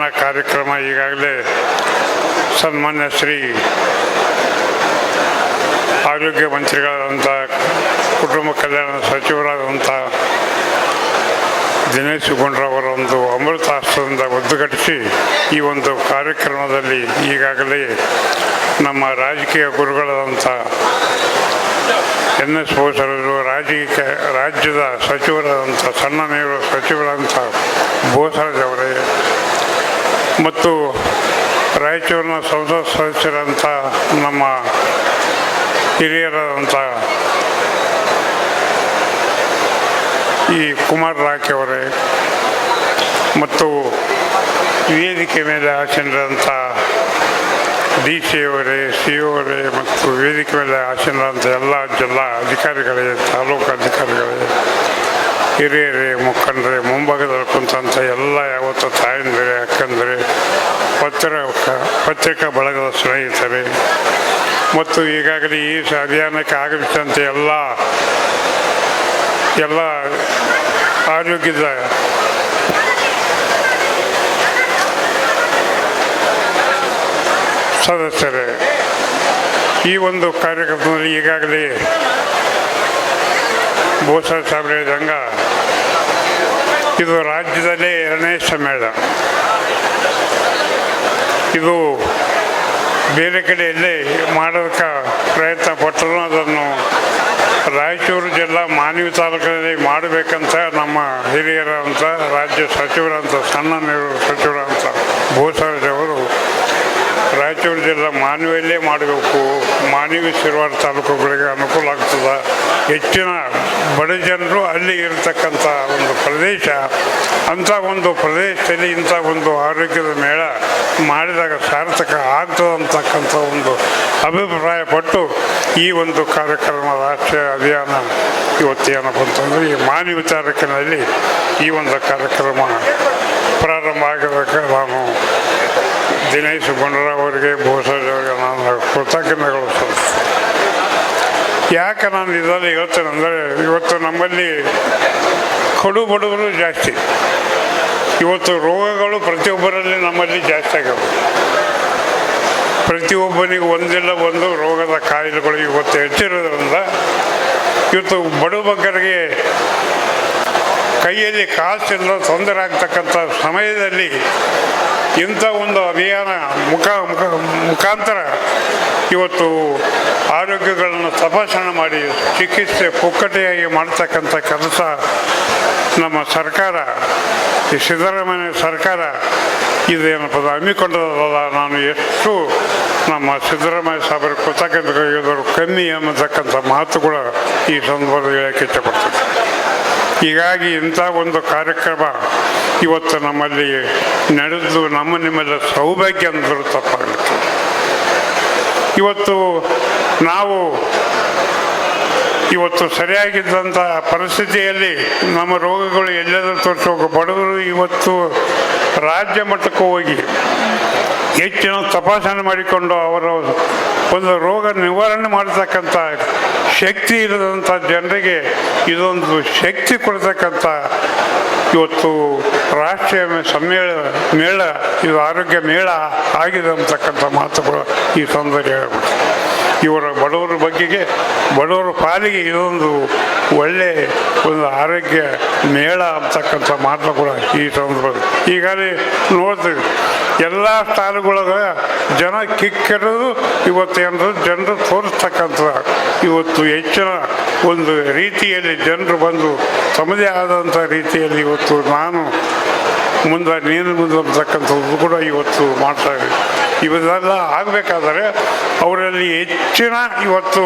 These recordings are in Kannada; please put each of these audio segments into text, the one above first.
ಅಭಿಯಾನ ಕಾರ್ಯಕ್ರಮ ಈಗಾಗಲೇ ಸನ್ಮಾನ್ಯ ಶ್ರೀ ಆರೋಗ್ಯ ಮಂತ್ರಿಗಳಾದಂಥ, ಕುಟುಂಬ ಕಲ್ಯಾಣ ಸಚಿವರಾದಂಥ ದಿನೇಶ್ ಗುಂಡ್ರವರ ಒಂದು ಅಮೃತಾಸ್ತ್ರದಿಂದ ಒದ್ದುಗಟ್ಟಿಸಿ ಈ ಒಂದು ಕಾರ್ಯಕ್ರಮದಲ್ಲಿ ಈಗಾಗಲೇ ನಮ್ಮ ರಾಜಕೀಯ ಗುರುಗಳಾದಂಥ ಎನ್ ಎಸ್ ಬೋಸರರು, ರಾಜಕೀಯ ರಾಜ್ಯದ ಸಚಿವರಾದಂಥ, ಸಣ್ಣ ನೀರು ಸಚಿವರಾದಂಥ ಬೋಸರಾಜವರೇ ಮತ್ತು ರಾಯಚೂರಿನ ಸಂಸತ್ ಸದಸ್ಯರಂಥ ನಮ್ಮ ಹಿರಿಯರಾದಂಥ ಈ ಕುಮಾರ್ ರಾಖಿ ಅವರೇ ಮತ್ತು ವೇದಿಕೆ ಮೇಲೆ ಆಸೀನರಂಥ ಡಿ ಸಿ ಅವರೇ ಸಿ ಅವರೇ ಮತ್ತು ವೇದಿಕೆ ಮೇಲೆ ಆಸೀನರಂಥ ಎಲ್ಲ ಜಿಲ್ಲಾ ಅಧಿಕಾರಿಗಳೇ, ತಾಲೂಕು ಅಧಿಕಾರಿಗಳೇ ಹಿರಿಯರೇ, ಮುಖಂಡ್ರಿ, ಮುಂಭಾಗದಲ್ಲಿ ಕುಂತಂಥ ಎಲ್ಲ ಯಾವತ್ತು ತಾಯಂದಿರಿ, ಅಕ್ಕಂದರೆ, ಪತ್ರ, ಪತ್ರಿಕಾ ಬಳಗದ ಸ್ನೇಹಿತರೆ. ಮತ್ತು ಈಗಾಗಲೇ ಈ ಅಭಿಯಾನಕ್ಕೆ ಆಗಮಿಸಿದಂಥ ಎಲ್ಲ ಎಲ್ಲ ಆರೋಗ್ಯದ ಸದಸ್ಯರೇ, ಈ ಒಂದು ಕಾರ್ಯಕ್ರಮದಲ್ಲಿ ಈಗಾಗಲೇ ಬೋಸ ಸಾಹೇಬ್ರು ಹೇಳಿದಂಗ ಇದು ರಾಜ್ಯದಲ್ಲೇ ಎರಡನೇ ಸಮ್ಮೇಳನ ಇದು ಬೇರೆ ಕಡೆಯಲ್ಲಿ ಮಾಡೋದಕ್ಕೆ ಪ್ರಯತ್ನ ಪಟ್ಟರು, ಅದನ್ನು ರಾಯಚೂರು ಜಿಲ್ಲಾ ಮಾನವಿ ತಾಲೂಕಿನಲ್ಲಿ ಮಾಡಬೇಕಂತ ನಮ್ಮ ಹಿರಿಯರಂತ ರಾಜ್ಯ ಸಚಿವರಂತ ಸಣ್ಣ ನೀರು ಸಚಿವರಂತ ಅವರು ರಾಯಚೂರು ಜಿಲ್ಲಾ ಮಾನವಿಯಲ್ಲೇ ಮಾಡಬೇಕು. ಮಾನವಿ ಶಿರವಾರ ತಾಲೂಕುಗಳಿಗೆ ಅನುಕೂಲ ಆಗ್ತದೆ. ಹೆಚ್ಚಿನ ಬಡ ಜನರು ಅಲ್ಲಿ ಇರತಕ್ಕಂಥ ಒಂದು ಪ್ರದೇಶ, ಅಂಥ ಒಂದು ಪ್ರದೇಶದಲ್ಲಿ ಇಂಥ ಒಂದು ಆರೋಗ್ಯದ ಮೇಳ ಮಾಡಿದಾಗ ಸಾರ್ಥಕ ಆಗ್ತದೆ ಅಂತಕ್ಕಂಥ ಒಂದು ಅಭಿಪ್ರಾಯಪಟ್ಟು ಈ ಒಂದು ಕಾರ್ಯಕ್ರಮ ರಾಷ್ಟ್ರೀಯ ಅಭಿಯಾನ ಇವತ್ತು ಏನಪ್ಪ ಅಂತಂದರೆ ಈ ಮಾನ್ಯ ವಿಚಾರಕ್ಕಿನಲ್ಲಿ ಈ ಒಂದು ಕಾರ್ಯಕ್ರಮ ಪ್ರಾರಂಭ ಆಗಿದ್ದಕ್ಕೆ ನಾನು ದಿನೇಶ್ ಗುಂಡೂರಾವ್ ಅವರಿಗೆ ಅವರಿಗೆ ನಾನು ಕೃತಜ್ಞತೆಗಳು ಸಲ್ಲಿಸ್ತೇನೆ. ಯಾಕೆ ನಾನು ಇದರಲ್ಲಿ ಹೇಳ್ತೇನೆ ಅಂದರೆ ಇವತ್ತು ನಮ್ಮಲ್ಲಿ ಕಡು ಬಡವರು ಜಾಸ್ತಿ. ಇವತ್ತು ರೋಗಗಳು ಪ್ರತಿಯೊಬ್ಬರಲ್ಲಿ ನಮ್ಮಲ್ಲಿ ಜಾಸ್ತಿ ಆಗ್ಯಾವ ಪ್ರತಿಯೊಬ್ಬನಿಗೆ ಒಂದಿಲ್ಲ ಒಂದು ರೋಗದ ಕಾಯಿಲೆಗಳು ಇವತ್ತು ಹೆಚ್ಚಿರೋದ್ರಿಂದ ಇವತ್ತು ಬಡ ಬಗ್ಗರಿಗೆ ಕೈಯಲ್ಲಿ ಕಾಸಿಲ್ಲ ತೊಂದರೆ ಆಗ್ತಕ್ಕಂಥ ಸಮಯದಲ್ಲಿ ಇಂಥ ಒಂದು ಅಭಿಯಾನ ಮುಖ ಮುಖ ಮುಖಾಂತರ ಇವತ್ತು ಆರೋಗ್ಯಗಳನ್ನು ತಪಾಸಣೆ ಮಾಡಿ ಚಿಕಿತ್ಸೆ ಪುಕ್ಕಟೆಯಾಗಿ ಮಾಡ್ತಕ್ಕಂಥ ಕೆಲಸ ನಮ್ಮ ಸರ್ಕಾರ, ಈ ಸಿದ್ದರಾಮಯ್ಯ ಸರ್ಕಾರ ಇದೇನಪ್ಪ ಹಮ್ಮಿಕೊಂಡದಲ್ಲ ನಾನು ಎಷ್ಟು ನಮ್ಮ ಸಿದ್ದರಾಮಯ್ಯ ಸಾಹೇಬರು ಕೃತಜ್ಞತೆಗಳು ಕಮ್ಮಿ ಅನ್ನತಕ್ಕಂಥ ಮಾತು ಕೂಡ ಈ ಸಂದರ್ಭದಲ್ಲಿ ಹೇಳಕ್ಕೆ ಇಷ್ಟಪಡ್ತೀನಿ. ಹೀಗಾಗಿ ಇಂಥ ಒಂದು ಕಾರ್ಯಕ್ರಮ ಇವತ್ತು ನಮ್ಮಲ್ಲಿ ನಡೆದು ನಮ್ಮ ನಿಮ್ಮೆಲ್ಲ ಸೌಭಾಗ್ಯ ಅಂದರೂ. ತಪ್ಪಾಗುತ್ತೆ ಇವತ್ತು ನಾವು ಇವತ್ತು ಸರಿಯಾಗಿದ್ದಂಥ ಪರಿಸ್ಥಿತಿಯಲ್ಲಿ ನಮ್ಮ ರೋಗಗಳು ಎಲ್ಲೆಲ್ಲೂ ತೋರಿಸೋಕೆ ಬಡವರು ಇವತ್ತು ರಾಜ್ಯ ಮಟ್ಟಕ್ಕೆ ಹೋಗಿ ಹೆಚ್ಚಿನ ತಪಾಸಣೆ ಮಾಡಿಕೊಂಡು ಅವರ ಒಂದು ರೋಗ ನಿವಾರಣೆ ಮಾಡತಕ್ಕಂಥ ಶಕ್ತಿ ಇರದಂಥ ಜನರಿಗೆ ಇದೊಂದು ಶಕ್ತಿ ಕೊಡ್ತಕ್ಕಂಥ ಇವತ್ತು ರಾಷ್ಟ್ರೀಯ ಸಮ್ಮೇಳ ಮೇಳ, ಇದು ಆರೋಗ್ಯ ಮೇಳ ಆಗಿದೆ ಅಂತಕ್ಕಂಥ ಮಾತುಗಳು ಈ ಸಂದರ್ಭ ಹೇಳ್ಬಿಟ್ಟು. ಇವರ ಬಡವರ ಬಗ್ಗೆಗೆ, ಬಡವರ ಪಾಲಿಗೆ ಇದೊಂದು ಒಳ್ಳೆ ಒಂದು ಆರೋಗ್ಯ ಮೇಳ ಅಂತಕ್ಕಂಥ ಮಾತು ಕೂಡ ಈ ಸಂದರ್ಭದಲ್ಲಿ ಈಗಾಗಲೇ ನೋಡ್ತೀವಿ, ಎಲ್ಲ ಸ್ಥಾನಗಳಾಗ ಜನ ಕಿಕ್ಕಿರೋದು ಇವತ್ತೇನು ಜನರು ತೋರಿಸ್ತಕ್ಕಂಥ ಇವತ್ತು ಹೆಚ್ಚಿನ ಒಂದು ರೀತಿಯಲ್ಲಿ ಜನರು ಬಂದು ತಮ್ಮದೇ ಆದಂಥ ರೀತಿಯಲ್ಲಿ ಇವತ್ತು ನಾನು ಮುಂದೆ ನೀನು ಮುಂದೆ ಅಂತಕ್ಕಂಥದ್ದು ಕೂಡ ಇವತ್ತು ಮಾಡ್ತಾ ಇದ್ದೀವಿ ಇವೆಲ್ಲ ಆಗಬೇಕಾದರೆ ಅವರಲ್ಲಿ ಹೆಚ್ಚಿನ ಇವತ್ತು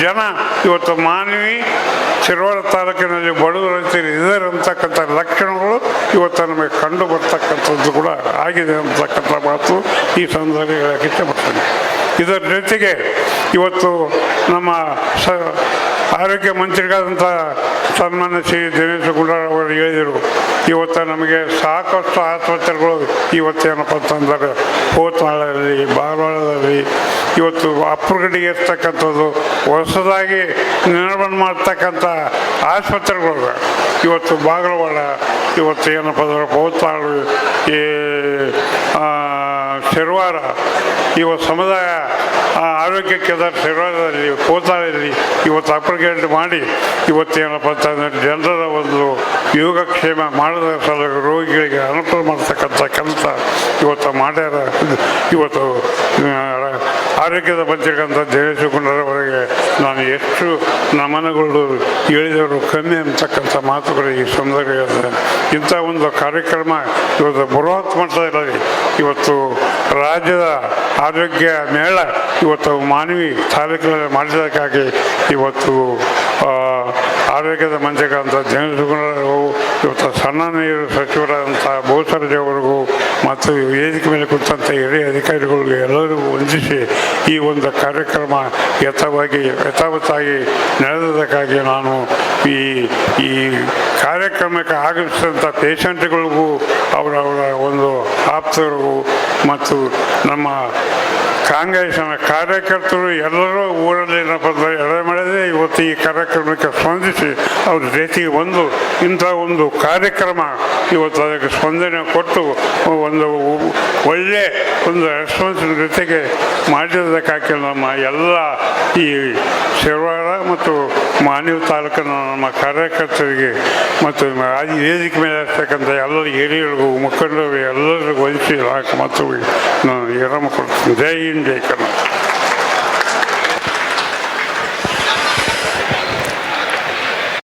ಜನ ಇವತ್ತು ಮಾನವಿ ಶಿರೋಳ ತಾಲೂಕಿನಲ್ಲಿ ಬಡವರು ರೈತರು ಇದ್ದಾರೆ ಲಕ್ಷಣಗಳು ಇವತ್ತು ನಮಗೆ ಕಂಡು ಬರ್ತಕ್ಕಂಥದ್ದು ಕೂಡ ಆಗಿದೆ ಅಂತಕ್ಕಂಥ ಮಾತು ಈ ಸಂದರ್ಭಕ್ಕೆ ಇಷ್ಟಪಡ್ತೇನೆ. ಇದರ ಜೊತೆಗೆ ಇವತ್ತು ನಮ್ಮ ಸ ಆರೋಗ್ಯ ಮಂತ್ರಿಗಳಾದಂಥ ಸನ್ಮಾನ್ಯ ಶ್ರೀ ದಿನೇಶ್ ಗುಂಡೂರಾವ್ ಅವರು ಹೇಳಿದರು, ಇವತ್ತು ನಮಗೆ ಸಾಕಷ್ಟು ಆಸ್ಪತ್ರೆಗಳು ಇವತ್ತು ಏನಪ್ಪ ಅಂತಂದರೆ ಹೋತ್ನಾಳದಲ್ಲಿ ಬಾರವಾಡದಲ್ಲಿ ಇವತ್ತು ಅಪ್ಪುಗಡಿಗೆ ಇರ್ತಕ್ಕಂಥದ್ದು, ಹೊಸದಾಗಿ ನಿರ್ಮಾಣ ಮಾಡ್ತಕ್ಕಂಥ ಆಸ್ಪತ್ರೆಗಳು ಇವತ್ತು ಬಾಗಲವಾಡ, ಇವತ್ತು ಏನಪ್ಪ ಅಂದ್ರೆ ಹೋತ್ನಾಳು ಈ ಶರ್ವಾರ ಇವತ್ತು ಸಮುದಾಯ ಆ, ಆರೋಗ್ಯ ಕೇಂದ್ರ ಶಿರೋದಲ್ಲಿ ಕೋತಾಳಲ್ಲಿ ಇವತ್ತು ಅಪ್ಲಿಕೇಟ್ ಮಾಡಿ ಇವತ್ತೇನಪ್ಪ ಅಂತಂದರೆ ಜನರ ಒಂದು ಯೋಗಕ್ಷೇಮ ಮಾಡಿದ ಸಲ ರೋಗಿಗಳಿಗೆ ಅನುಕೂಲ ಮಾಡ್ತಕ್ಕಂಥ ಕೆಲಸ ಇವತ್ತು ಮಾಡ್ಯಾರ. ಇವತ್ತು ಆರೋಗ್ಯದ ಬಂದಿರತಕ್ಕಂಥ ದೇವೇಶಗುಂಡರವರೆಗೆ ನಾನು ಎಷ್ಟು ನಮನಗಳು ಹೇಳಿದವರು ಕಮ್ಮಿ ಅಂತಕ್ಕಂಥ ಮಾತುಗಳು ಈ ಸಂದರ್ಭದಲ್ಲಿ. ಇಂಥ ಒಂದು ಕಾರ್ಯಕ್ರಮ ಇವತ್ತು ಬೃಹತ್ ಮಟ್ಟದಲ್ಲಿ ಇವತ್ತು ರಾಜ್ಯದ ಆರೋಗ್ಯ ಮೇಳ ಇವತ್ತು ಮಾನವಿ ತಾಲೂಕಿನಲ್ಲಿ ಮಾಡಿದ್ದಕ್ಕಾಗಿ ಇವತ್ತು ಆರೋಗ್ಯದ ಮಂಚಕ್ಕಂಥ ದೇವೇಶಗುಂಡರು ಇವತ್ತು ಸಣ್ಣ ನೀರು ಸಚಿವರಾದಂಥ ಭೂಸರ್ಜೆಯವರಿಗೂ ಮತ್ತು ವೇದಿಕೆ ಮೇಲೆ ಕುರಿತಂಥ ಹಿರಿಯ ಅಧಿಕಾರಿಗಳಿಗೂ ಎಲ್ಲರಿಗೂ ವಂದಿಸಿ ಈ ಒಂದು ಕಾರ್ಯಕ್ರಮ ಯಥವಾಗಿ ಯಥಾವತ್ತಾಗಿ ನಡೆದದಕ್ಕಾಗಿ ನಾನು ಈ ಈ ಕಾರ್ಯಕ್ರಮಕ್ಕೆ ಆಗಮಿಸಿದಂಥ ಪೇಷಂಟ್ಗಳಿಗೂ ಅವರವರ ಒಂದು ಆಪ್ತರಿಗೂ ಮತ್ತು ನಮ್ಮ ಕಾಂಗ್ರೆಸ್ನ ಕಾರ್ಯಕರ್ತರು ಎಲ್ಲರೂ ಊರಲ್ಲಿ ಏನಪ್ಪ ಅಂದರೆ ಇವತ್ತು ಈ ಕಾರ್ಯಕ್ರಮಕ್ಕೆ ಸ್ಪಂದಿಸಿ ಅವ್ರ ಜೊತೆಗೆ ಒಂದು ಇಂಥ ಒಂದು ಕಾರ್ಯಕ್ರಮ ಇವತ್ತು ಅದಕ್ಕೆ ಸ್ಪಂದನೆ ಕೊಟ್ಟು ಒಂದು ಒಳ್ಳೆ ಒಂದು ರೆಸ್ಪಾನ್ಸ್ ಜೊತೆಗೆ ಮಾಡಿರೋದಕ್ಕಾಗಿ ನಮ್ಮ ಎಲ್ಲ ಈ ಶನಿವಾರ ಮತ್ತು ಮಾನ್ಯ ತಾಲೂಕಿನ ನಮ್ಮ ಕಾರ್ಯಕರ್ತರಿಗೆ ಮತ್ತು ಆ ವೇದಿಕೆ ಮೇಲೆ ಇರ್ತಕ್ಕಂಥ ಎಲ್ಲ ಹಿರಿಯರಿಗೂ ಮುಖಂಡರು ಎಲ್ಲರಿಗೂ ವಹಿಸಿ ಮತ್ತು ನಾನು ವಿರಾಮ ಕೊಡ್ತೀನಿ. ಜೈ ಹಿಂದ್ ಕರ್ನಾಟಕ.